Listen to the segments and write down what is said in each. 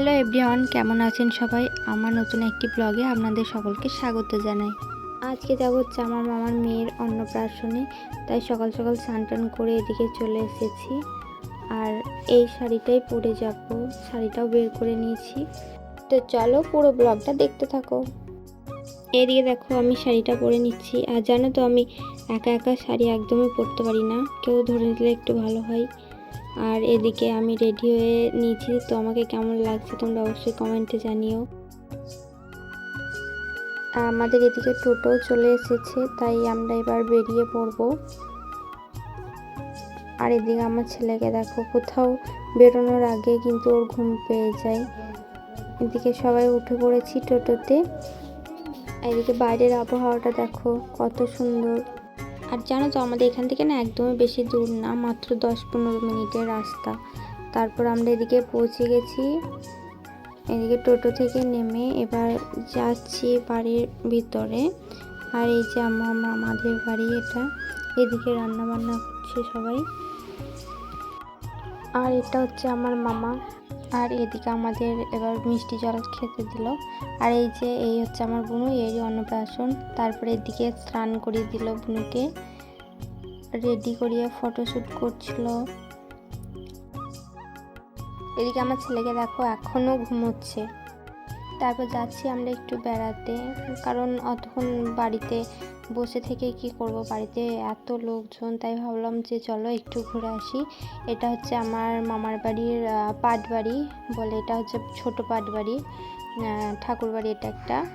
Hello everyone, কেমন আছেন সবাই? আমার নতুন একটি ব্লগে আপনাদের সকলকে স্বাগত জানাই। আজকে যাব হচ্ছে আমার মামার মেয়ের অন্নপ্রাশনে, তাই সকাল সকাল স্নান করে এদিকে চলে এসেছি। আর এই শাড়িটাই পরে যাব, শাড়িটাও বের করে নিয়েছি। তো চলো পুরো ব্লগটা দেখতে থাকো। এদিকে দেখো আমি শাড়িটা পরে নিচ্ছি। আর জানো তো আমি একা একা শাড়ি একদমই পরতে পারি না, কেউ ধরে নিলে একটু ভালো হয়। আর এদিকে আমি রেডি হয়ে নিয়েছি। তো আমাকে কেমন লাগছে তোমরা অবশ্যই কমেন্টে জানিও। আমাদের এদিকে টোটো চলে এসেছে, তাই আমরা এবার বেরিয়ে পড়ব। আর এদিকে আমার ছেলেকে দেখো, কোথাও বেরোনোর আগে কিন্তু ওর ঘুম পেয়ে যায়। এদিকে সবাই উঠে পড়েছি টোটোতে। এদিকে বাইরের আবহাওয়াটা দেখো, কত সুন্দর। আর জানো তো, আমাদের এখান থেকে না একদমই বেশি দূর না, মাত্র দশ পনেরো মিনিটের রাস্তা। তারপর আমরা এদিকে পৌঁছে গেছি। এদিকে টোটো থেকে নেমে এবার যাচ্ছি বাড়ির ভিতরে। আর এই যে আমার আমাদের বাড়ি এটা, এদিকে রান্না বান্না করছে সবাই। আর এটা হচ্ছে আমার মামা। আর এদিকে আমাদের এবার মিষ্টি জল খেতে দিল। আর এই যে, এই হচ্ছে আমার বুনু, এই অন্নপ্রাশন। তারপরে এদিকে স্নান করিয়ে দিল বুনুকে। রেডি করিয়ে ফটোশ্যুট করছিল। এদিকে আমার ছেলেকে দেখো এখনও ঘুমোচ্ছে। তারপর যাচ্ছি আমরা একটু বেড়াতে। কারণ অতক্ষণ বাড়িতে বসে থেকে কি করব? বাড়িতে এত লোকজন তাই ভাবলাম যে চলো একটু ঘুরে আসি। এটা হচ্ছে আমার মামার বাড়ির আহ, পাট বাড়ি বলে এটা হচ্ছে ছোট পাট বাড়ি আহ, ঠাকুর বাড়ি এটা একটা।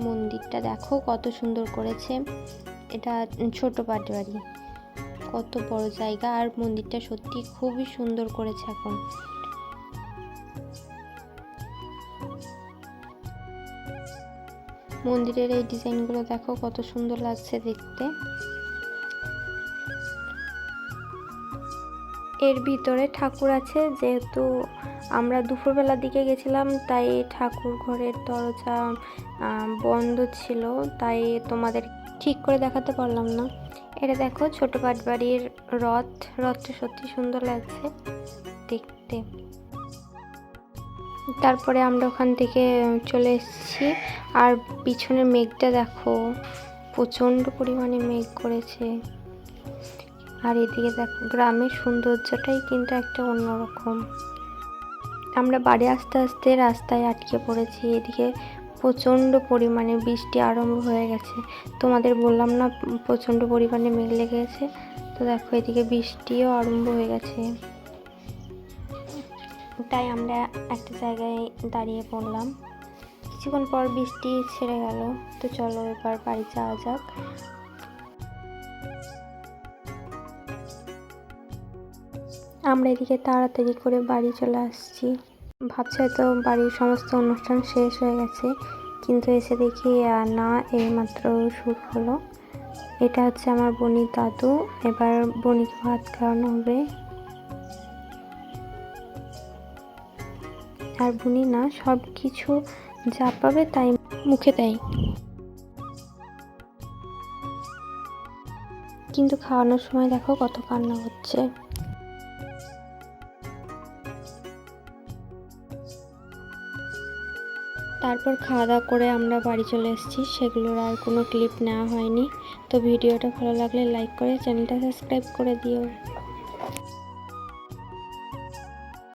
মন্দিরটা দেখো কত সুন্দর করেছে। এটা ছোট পাট বাড়ি কত বড় জায়গা। আর মন্দিরটা সত্যি খুবই সুন্দর করেছে এখন। মন্দিরের এই ডিজাইনগুলো দেখো, কত সুন্দর লাগছে দেখতে। এর ভিতরে ঠাকুর আছে, যেহেতু আমরা দুপুরবেলার দিকে গেছিলাম, তাই ঠাকুর ঘরের দরজা বন্ধ ছিল, তাই তোমাদের ঠিক করে দেখাতে পারলাম না। এটা দেখো, ছোট পাটবাড়ির রথ, রথটা সত্যি সুন্দর লাগছে দেখতে। তারপরে আমরা ওখান থেকে চলে এসেছি। আর পিছনের মেঘটা দেখো, প্রচণ্ড পরিমাণে মেঘ করেছে। আর এদিকে দেখো, গ্রামের সৌন্দর্যটাই কিন্তু একটা অন্যরকম। আমরা বাড়ি আসতে আসতে রাস্তায় আটকে পড়েছি। এদিকে প্রচণ্ড পরিমাণে বৃষ্টি আরম্ভ হয়ে গেছে। তোমাদের বললাম না, প্রচণ্ড পরিমাণে মেঘ লেগেছে। তো দেখো, এদিকে বৃষ্টিও আরম্ভ হয়ে গেছে। তাই আমরা একটা জায়গায় দাঁড়িয়ে পড়লাম। কিছুক্ষণ পর বৃষ্টি ছেড়ে গেল, তো চলো এবার বাড়ি যাওয়া যাক। আমরা এদিকে তাড়াতাড়ি করে বাড়ি চলে আসছি। ভাবছি হয়তো বাড়ির সমস্ত অনুষ্ঠান শেষ হয়ে গেছে, কিন্তু এসে দেখি না, এইমাত্র শুরু হলো। এটা হচ্ছে আমার বনির দাদু, এবার বনিকে ভাত খাওয়ানো হবে। আর বুনি না সব কিছু যা পাবে তাই মুখে দেয়। কিন্তু খাওয়ানোর সময় দেখো কত কান্না হচ্ছে। তারপর খাওয়া দাওয়া করে আমরা বাড়ি চলে এসেছি। সেগুলোর আর কোনো ক্লিপ নেওয়া হয়নি। তো ভিডিওটা ভালো লাগলে লাইক করে চ্যানেলটা সাবস্ক্রাইব করে দিও।